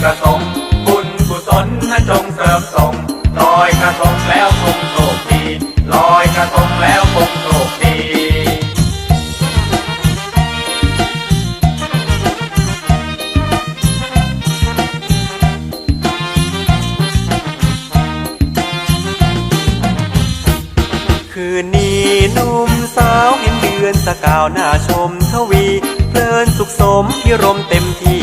ใจจงได้ดังใจประสงบุญกุศลนั้นจงเสริมส่งลอยกระทงแล้วคงโชคดีลอยกระทงแล้วคงโชคดีคืนนี้หนุ่มสาวเห็นเดือนสกาวหน้าชมทวี เพลินสุขสมพิรมเต็มที่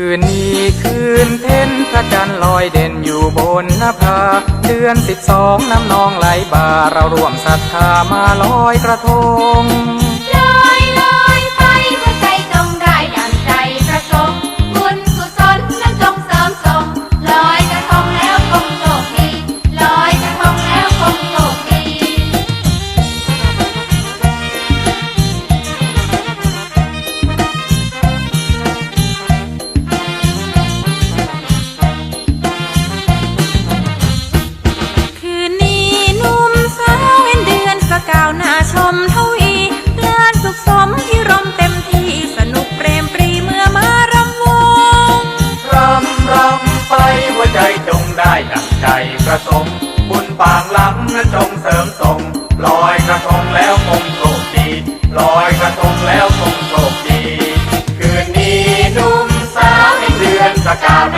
คืนนี้คืนเพ็ญพระจันทร์ลอยเด่นอยู่บนนภาผาเดือนสิบสองน้ำนองไหลบ่าเราร่วมศรัทธามาลอยกระทง หน้าชมทวีเพลินสุขสมที่รมเต็มที่สนุกเปรมปรีเมื่อมารำวงรำรำไปหัวใจจงได้ดังใจประสงค์บุญปางหลังนั้นจงเสริมส่งลอยกระทงแล้วคงโชคดีลอยกระทงแล้วคงโชคดี คืนนี้หนุ่มสาวเห็นเดือนสกาวหน้า